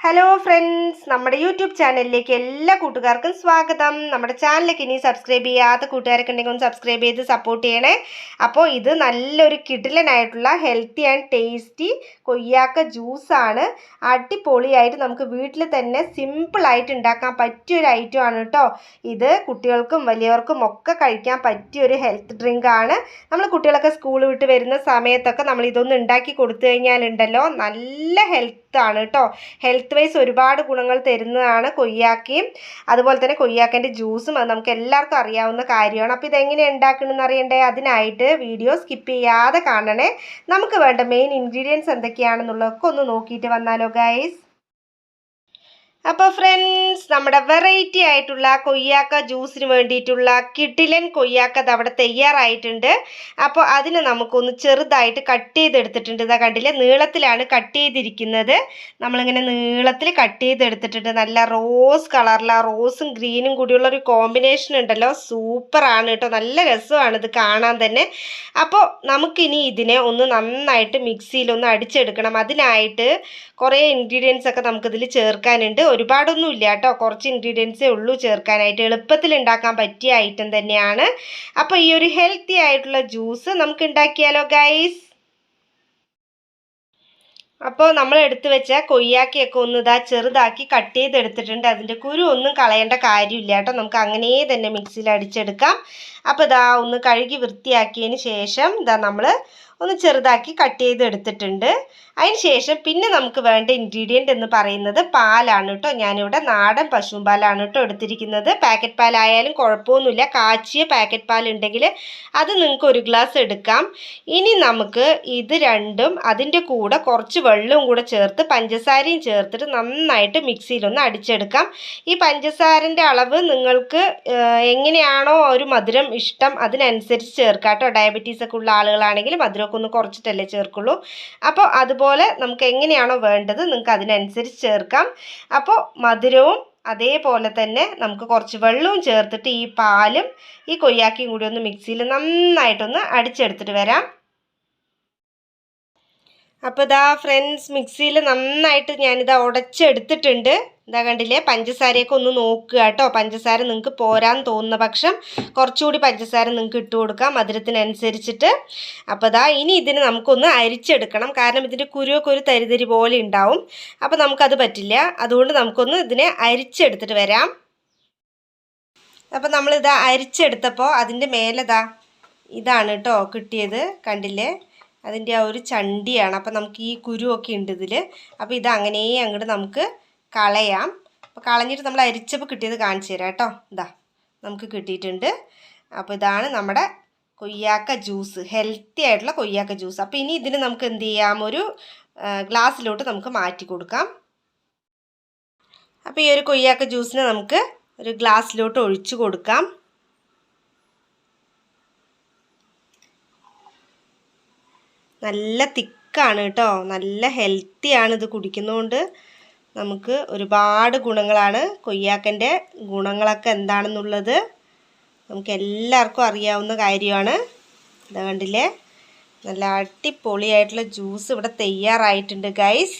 Hello friends നമ്മുടെ YouTube ചാനലിലേക്ക് എല്ലാ കൂട്ടുകാർക്കും സ്വാഗതം. നമ്മുടെ ചാനലിലേക്ക് ഇനി സബ്സ്ക്രൈബ് ചെയ്യാത്ത കൂട്ടുകാരൊക്കെ ഉണ്ടെങ്കിൽ ഒന്ന് സബ്സ്ക്രൈബ് ചെയ്ത് സപ്പോർട്ട് ചെയ്യണേ. അപ്പോൾ ഇത് നല്ലൊരു കിടിലനായിട്ടുള്ള ഹെൽത്തി ആൻഡ് ടേസ്റ്റി കൊയ്യാക്ക ജ്യൂസാണ് അടിപൊളിയായിട്ട് നമുക്ക് വീട്ടിൽ തന്നെ സിമ്പിളായിട്ട് ഉണ്ടാക്കാൻ പറ്റിയ ഒരു ഐറ്റം ആണ് കേട്ടോ ഇത് കുട്ടികൾക്കും വലിയവർക്കും ഒക്കെ കഴിക്കാൻ പറ്റിയ ഒരു ഹെൽത്ത് ഡ്രിങ്ക് ആണ്. നമ്മൾ കുട്ടികളൊക്കെ സ്കൂൾ വിട്ട് വരുന്ന സമയത്തൊക്കെ നമ്മൾ ഇതൊന്ന് ഉണ്ടാക്കി കൊടുത്തു കഴിഞ്ഞാലുണ്ടല്ലോ നല്ല ഹെൽത്ത് ആണ് കേട്ടോ ഹെൽത്ത് വൈസ് ഒരുപാട് ഗുണങ്ങൾ തരുന്നതാണ് കൊയ്യാക്കയും അതുപോലെ തന്നെ കൊയ്യാക്കന്റെ ജ്യൂസും അത് നമുക്ക് എല്ലാവർക്കും അറിയാവുന്ന കാര്യമാണ്. അപ്പോൾ ഇതെങ്ങനെ ഉണ്ടാക്കണമെന്ന് അറിയണ്ടേ? അതിനായിട്ട് വീഡിയോ സ്കിപ്പ് ചെയ്യാതെ കാണണേ. നമുക്ക് വേണ്ട മെയിൻ ഇൻഗ്രീഡിയൻസ് എന്തൊക്കെയാണെന്നുള്ളതൊക്കെ ഒന്ന് നോക്കിയിട്ട് വന്നാലോ ഗൈസ് അപ്പോൾ ഫ്രണ്ട്സ് നമ്മുടെ വെറൈറ്റി ആയിട്ടുള്ള കൊയ്യാക്ക ജ്യൂസിന് വേണ്ടിയിട്ടുള്ള കിട്ടിലൻ കൊയ്യാക്ക അവിടെ തയ്യാറായിട്ടുണ്ട്. അപ്പോൾ അതിന് നമുക്കൊന്ന് ചെറുതായിട്ട് കട്ട് ചെയ്തെടുത്തിട്ടുണ്ട്. ഇതാ കണ്ടില്ലേ? നീളത്തിലാണ് കട്ട് ചെയ്തിരിക്കുന്നത്. നമ്മളിങ്ങനെ നീളത്തിൽ കട്ട് ചെയ്തെടുത്തിട്ടുണ്ട്. നല്ല റോസ് കളറിൽ ആ റോസും ഗ്രീനും കൂടിയുള്ള ഒരു കോമ്പിനേഷൻ ഉണ്ടല്ലോ. സൂപ്പറാണ് കേട്ടോ നല്ല രസമാണ് ഇത് കാണാൻ തന്നെ. അപ്പോൾ നമുക്കിനി ഇതിനെ ഒന്ന് നന്നായിട്ട് മിക്സിയിൽ ഒന്ന് അടിച്ചെടുക്കണം. അതിനായിട്ട് കുറേ ഇൻഗ്രീഡിയൻസ് ഒക്കെ നമുക്കിതിൽ ചേർക്കാനുണ്ട്. ഒരുപാടൊന്നും ഇല്ല കേട്ടോ കുറച്ച് ഇൻഗ്രീഡിയൻസേ ഉള്ളൂ. ചേർക്കാനായിട്ട് എളുപ്പത്തിൽ ഉണ്ടാക്കാൻ പറ്റിയ ഐറ്റം തന്നെയാണ്. അപ്പോൾ ഈ ഒരു ഹെൽത്തി ആയിട്ടുള്ള ജ്യൂസ് നമുക്ക് ഉണ്ടാക്കിയാലോ ഗൈസ് അപ്പോൾ നമ്മൾ എടുത്തു വെച്ച കൊയ്യാക്കിയൊക്കെ ഒന്ന് ഇതാ ചെറുതാക്കി കട്ട് ചെയ്തെടുത്തിട്ടുണ്ട്. അതിന്റെ കുരു ഒന്നും കളയേണ്ട കാര്യമില്ല കേട്ടോ നമുക്ക് അങ്ങനെ തന്നെ മിക്സിയിൽ അടിച്ചെടുക്കാം. അപ്പോൾ ഇതാ ഒന്ന് കഴുകി വൃത്തിയാക്കിയതിന് ശേഷം ഇതാ നമ്മൾ ഒന്ന് ചെറുതാക്കി കട്ട് ചെയ്ത് എടുത്തിട്ടുണ്ട് അതിന് ശേഷം പിന്നെ നമുക്ക് വേണ്ട ഇൻഗ്രീഡിയന്റ് എന്ന് പറയുന്നത് പാലാണ് കേട്ടോ ഞാനിവിടെ നാടൻ പശുവും പാലാണ് കേട്ടോ എടുത്തിരിക്കുന്നത്. പാക്കറ്റ് പാലായാലും കുഴപ്പമൊന്നുമില്ല. കാച്ചിയ പാക്കറ്റ് പാലുണ്ടെങ്കിൽ അത് നിങ്ങൾക്ക് ഒരു ഗ്ലാസ് എടുക്കാം. ഇനി നമുക്ക് ഇത് രണ്ടും അതിന്റെ കൂടെ കുറച്ച് വെള്ളവും കൂടെ ചേർത്ത് പഞ്ചസാരയും ചേർത്തിട്ട് നന്നായിട്ട് മിക്സിയിലൊന്ന് അടിച്ചെടുക്കാം. ഈ പഞ്ചസാരന്റെ അളവ് നിങ്ങൾക്ക് എങ്ങനെയാണോ ഒരു മധുരം ഇഷ്ടം അതിനനുസരിച്ച് ചേർക്കാം കേട്ടോ ഡയബറ്റീസൊക്കെ ഉള്ള ആളുകളാണെങ്കിൽ മധുരമൊക്കെ ഒന്ന് കുറച്ചിട്ടല്ലേ ചേർക്കുള്ളൂ. അപ്പോൾ അതുപോലെ നമുക്ക് എങ്ങനെയാണോ വേണ്ടത് നിങ്ങൾക്ക് അതിനനുസരിച്ച് ചേർക്കാം. അപ്പോൾ മധുരവും അതേപോലെ തന്നെ നമുക്ക് കുറച്ച് വെള്ളവും ചേർത്തിട്ട് ഈ പാലും ഈ കൊയ്യാക്കിയും കൂടി ഒന്ന് മിക്സിയിൽ നന്നായിട്ടൊന്ന് അടിച്ചെടുത്തിട്ട് വരാം. അപ്പോൾ ഇതാ ഫ്രണ്ട്സ് മിക്സിയിൽ നന്നായിട്ട് ഞാനിതാ ഉടച്ചെടുത്തിട്ടുണ്ട്. ഇതാ കണ്ടില്ലേ? പഞ്ചസാരയൊക്കെ ഒന്ന് നോക്കുക കേട്ടോ. പഞ്ചസാര നിങ്ങൾക്ക് പോരാൻ തോന്നുന്ന പക്ഷം കുറച്ചുകൂടി പഞ്ചസാര നിങ്ങൾക്ക് ഇട്ട് കൊടുക്കാം. മധുരത്തിനനുസരിച്ചിട്ട്. അപ്പോൾ ഇതാ ഇനി ഇതിന് നമുക്കൊന്ന് അരിച്ചെടുക്കണം. കാരണം ഇതിന്റെ കുരുവൊക്കെ ഒരു തരിതരി പോലെ ഉണ്ടാവും. അപ്പോൾ നമുക്കത് പറ്റില്ല. അതുകൊണ്ട് നമുക്കൊന്ന് ഇതിനെ അരിച്ചെടുത്തിട്ട് വരാം. അപ്പോൾ നമ്മളിതാ അരിച്ചെടുത്തപ്പോൾ അതിന്റെ മേലെതാ ഇതാണ് കേട്ടോ കിട്ടിയത്. കണ്ടില്ലേ? അതിന്റെ ആ ഒരു ചണ്ടിയാണ്. അപ്പോൾ നമുക്ക് ഈ കുരുവൊക്കെ ഉണ്ട് ഇതിൽ അപ്പോൾ ഇത് അങ്ങനെ അങ്ങോട്ട് നമുക്ക് കളയാം. അപ്പോൾ കളഞ്ഞിട്ട് നമ്മൾ അരിച്ചപ്പോൾ കിട്ടിയത് കാണിച്ചു തരാം കേട്ടോ. ഇതാ നമുക്ക് കിട്ടിയിട്ടുണ്ട്. അപ്പോൾ ഇതാണ് നമ്മുടെ കൊയ്യാക്ക ജ്യൂസ്. ഹെൽത്തി ആയിട്ടുള്ള കൊയ്യാക്ക ജ്യൂസ്. അപ്പോൾ ഇനി ഇതിന് നമുക്ക് എന്ത് ചെയ്യാം? ഒരു ഗ്ലാസ്സിലോട്ട് നമുക്ക് മാറ്റി കൊടുക്കാം. അപ്പോൾ ഈ ഒരു കൊയ്യാക്ക ജ്യൂസിനെ നമുക്ക് ഒരു ഗ്ലാസ്സിലോട്ട് ഒഴിച്ചു കൊടുക്കാം. നല്ല തിക്കാണ് കേട്ടോ. നല്ല ഹെൽത്തിയാണ് ഇത് കുടിക്കുന്നതുകൊണ്ട് നമുക്ക് ഒരുപാട് ഗുണങ്ങളാണ് കൊയ്യാക്കന്റെ ഗുണങ്ങളൊക്കെ എന്താണെന്നുള്ളത് നമുക്ക് എല്ലാവർക്കും അറിയാവുന്ന കാര്യമാണ്. ഇതാ കണ്ടില്ലേ? നല്ല അടിപൊളിയായിട്ടുള്ള ജ്യൂസ് ഇവിടെ തയ്യാറായിട്ടുണ്ട് ഗൈസ്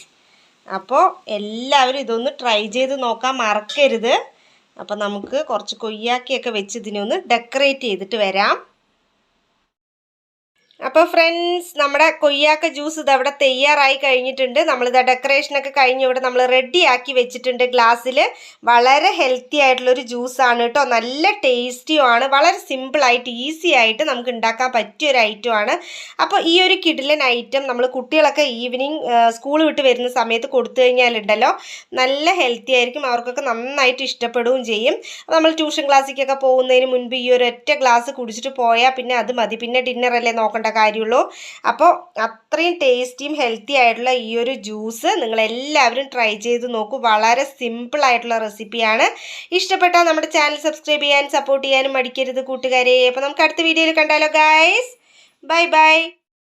അപ്പോൾ എല്ലാവരും ഇതൊന്ന് ട്രൈ ചെയ്ത് നോക്കാൻ മറക്കരുത്. അപ്പോൾ നമുക്ക് കുറച്ച് കൊയ്യാക്കിയൊക്കെ വെച്ച് ഇതിനെ ഒന്ന് ഡെക്കറേറ്റ് ചെയ്തിട്ട് വരാം. അപ്പോൾ ഫ്രണ്ട്സ് നമ്മുടെ കൊയ്യാക്ക ജ്യൂസ് ഇത് അവിടെ തയ്യാറായി കഴിഞ്ഞിട്ടുണ്ട്. നമ്മളിത് ഡെക്കറേഷനൊക്കെ കഴിഞ്ഞ് ഇവിടെ നമ്മൾ റെഡിയാക്കി വെച്ചിട്ടുണ്ട് ഗ്ലാസ്സിൽ വളരെ ഹെൽത്തി ആയിട്ടുള്ളൊരു ജ്യൂസാണ് കേട്ടോ നല്ല ടേസ്റ്റിയുമാണ് വളരെ സിമ്പിളായിട്ട് ഈസി ആയിട്ട് നമുക്ക് ഉണ്ടാക്കാൻ പറ്റിയ ഒരു ഐറ്റമാണ് അപ്പോൾ ഈ ഒരു കിഡിലൻ ഐറ്റം നമ്മൾ കുട്ടികളൊക്കെ ഈവനിങ് സ്കൂൾ വിട്ട് വരുന്ന സമയത്ത് കൊടുത്തു കഴിഞ്ഞാലുണ്ടല്ലോ നല്ല ഹെൽത്തി ആയിരിക്കും. അവർക്കൊക്കെ നന്നായിട്ട് ഇഷ്ടപ്പെടുകയും ചെയ്യും. നമ്മൾ ട്യൂഷൻ ക്ലാസ്സിലേക്കൊക്കെ പോകുന്നതിന് മുൻപ് ഈ ഒരു ഒറ്റ ഗ്ലാസ് കുടിച്ചിട്ട് പോയാൽ പിന്നെ അത് മതി. പിന്നെ ഡിന്നറല്ലേ നോക്കേണ്ട കാര്യമുള്ളൂ. അപ്പോൾ അത്രയും ടേസ്റ്റിയും ഹെൽത്തി ആയിട്ടുള്ള ഈ ഒരു ജ്യൂസ് നിങ്ങളെല്ലാവരും ട്രൈ ചെയ്ത് നോക്കൂ. വളരെ സിമ്പിൾ ആയിട്ടുള്ള റെസിപ്പിയാണ്. ഇഷ്ടപ്പെട്ടാൽ നമ്മുടെ ചാനൽ സബ്സ്ക്രൈബ് ചെയ്യാൻ സപ്പോർട്ട് ചെയ്യാനും മടിക്കരുത് കൂട്ടുകാരെ. അപ്പോൾ നമുക്ക് അടുത്ത വീഡിയോയിൽ കണ്ടാലോ ഗായ്സ് ബൈ ബൈ